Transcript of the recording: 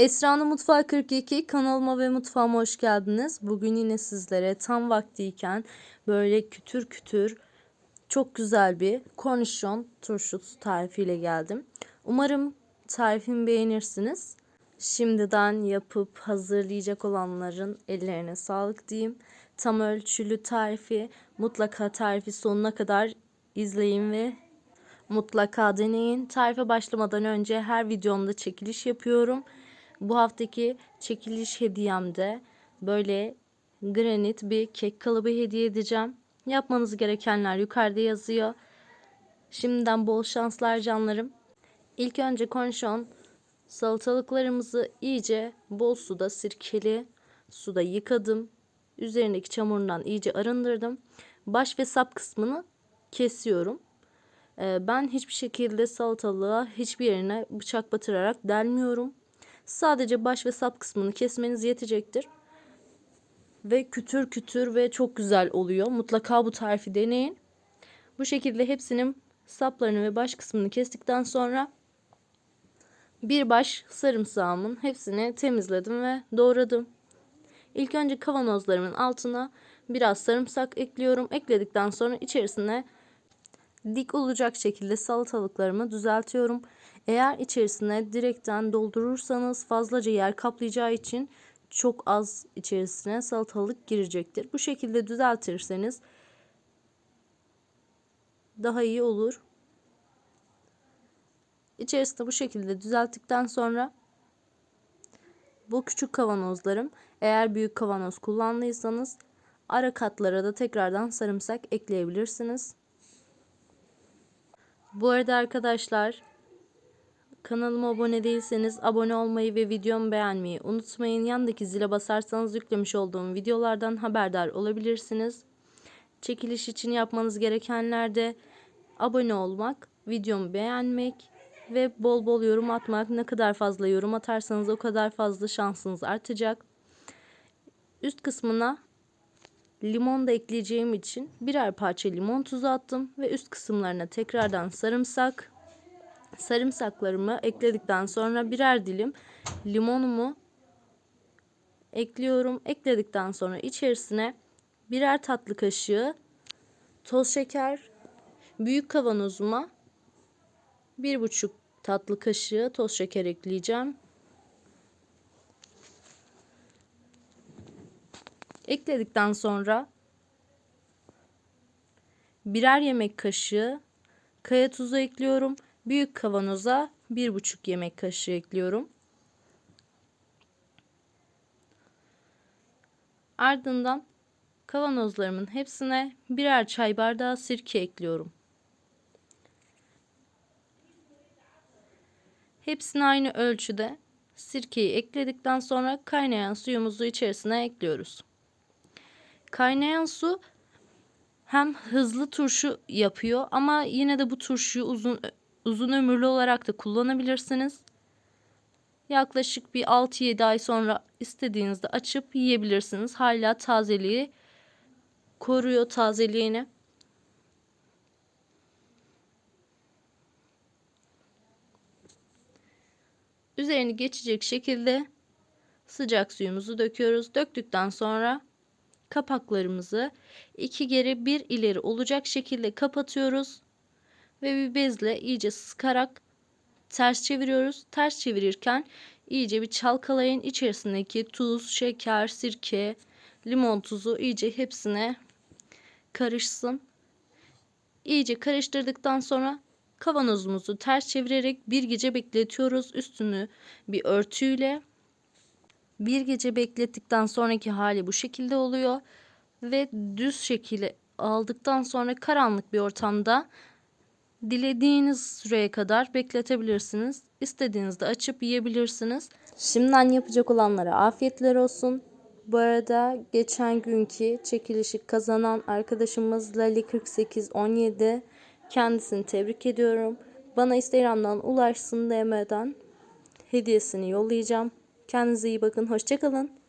Esra'nın Mutfağı 42 kanalıma ve mutfağıma hoş geldiniz. Bugün yine sizlere tam vaktiyken böyle kütür kütür çok güzel bir kornişon turşusu tarifiyle geldim. Umarım tarifimi beğenirsiniz. Şimdiden yapıp hazırlayacak olanların ellerine sağlık diyeyim. Tam ölçülü tarifi mutlaka tarifi sonuna kadar izleyin ve mutlaka deneyin. Tarife başlamadan önce her videomda çekiliş yapıyorum. Bu haftaki çekiliş hediyemde böyle granit bir kek kalıbı hediye edeceğim. Yapmanız gerekenler yukarıda yazıyor. Şimdiden bol şanslar canlarım. İlk önce kornişon salatalıklarımızı iyice bol suda sirkeli suda yıkadım. Üzerindeki çamurundan iyice arındırdım. Baş ve sap kısmını kesiyorum. Ee, Ben hiçbir şekilde salatalığa hiçbir yerine bıçak batırarak delmiyorum. Sadece baş ve sap kısmını kesmeniz yetecektir. Ve kütür kütür ve çok güzel oluyor. Mutlaka bu tarifi deneyin. Bu şekilde hepsinin saplarını ve baş kısmını kestikten sonra bir baş sarımsağımın hepsini temizledim ve doğradım. İlk önce kavanozlarımın altına biraz sarımsak ekliyorum. Ekledikten sonra içerisine dik olacak şekilde salatalıklarımı düzeltiyorum. Eğer içerisine direkten doldurursanız fazlaca yer kaplayacağı için çok az içerisine salatalık girecektir. Bu şekilde düzeltirseniz daha iyi olur. İçerisinde bu şekilde düzelttikten sonra bu küçük kavanozlarım eğer büyük kavanoz kullandıysanız ara katlara da tekrardan sarımsak ekleyebilirsiniz. Bu arada arkadaşlar kanalıma abone değilseniz abone olmayı ve videomu beğenmeyi unutmayın. Yandaki zile basarsanız yüklemiş olduğum videolardan haberdar olabilirsiniz. Çekiliş için yapmanız gerekenler de abone olmak, videomu beğenmek ve bol bol yorum atmak. Ne kadar fazla yorum atarsanız o kadar fazla şansınız artacak. Üst kısmına limon da ekleyeceğim için birer parça limon tuzu attım ve üst kısımlarına tekrardan sarımsak sarımsaklarımı ekledikten sonra birer dilim limonumu ekliyorum. Ekledikten sonra içerisine birer tatlı kaşığı toz şeker büyük kavanozuma bir buçuk tatlı kaşığı toz şeker ekleyeceğim. Ekledikten sonra birer yemek kaşığı kaya tuzu ekliyorum. Büyük kavanoza bir buçuk yemek kaşığı ekliyorum. Ardından kavanozlarımın hepsine birer çay bardağı sirke ekliyorum. Hepsini aynı ölçüde sirkeyi ekledikten sonra kaynayan suyumuzu içerisine ekliyoruz. Kaynayan su hem hızlı turşu yapıyor ama yine de bu turşuyu uzun uzun ömürlü olarak da kullanabilirsiniz. Yaklaşık bir 6-7 ay sonra istediğinizde açıp yiyebilirsiniz. Hala tazeliği koruyor tazeliğini. Üzerini geçecek şekilde sıcak suyumuzu döküyoruz. Döktükten sonra kapaklarımızı iki geri bir ileri olacak şekilde kapatıyoruz ve bir bezle iyice sıkarak ters çeviriyoruz. Ters çevirirken iyice bir çalkalayın. İçerisindeki tuz, şeker, sirke, limon tuzu iyice hepsine karışsın. İyice karıştırdıktan sonra kavanozumuzu ters çevirerek bir gece bekletiyoruz. Üstünü bir örtüyle bir gece beklettikten sonraki hali bu şekilde oluyor ve düz şekilde aldıktan sonra karanlık bir ortamda dilediğiniz süreye kadar bekletebilirsiniz. İstediğinizde açıp yiyebilirsiniz. Şimdiden yapacak olanlara afiyetler olsun. Bu arada geçen günkü çekilişi kazanan arkadaşımız Lali4817 kendisini tebrik ediyorum. Bana Instagram'dan ulaşsın DM'den hediyesini yollayacağım. Kendinize iyi bakın. Hoşçakalın.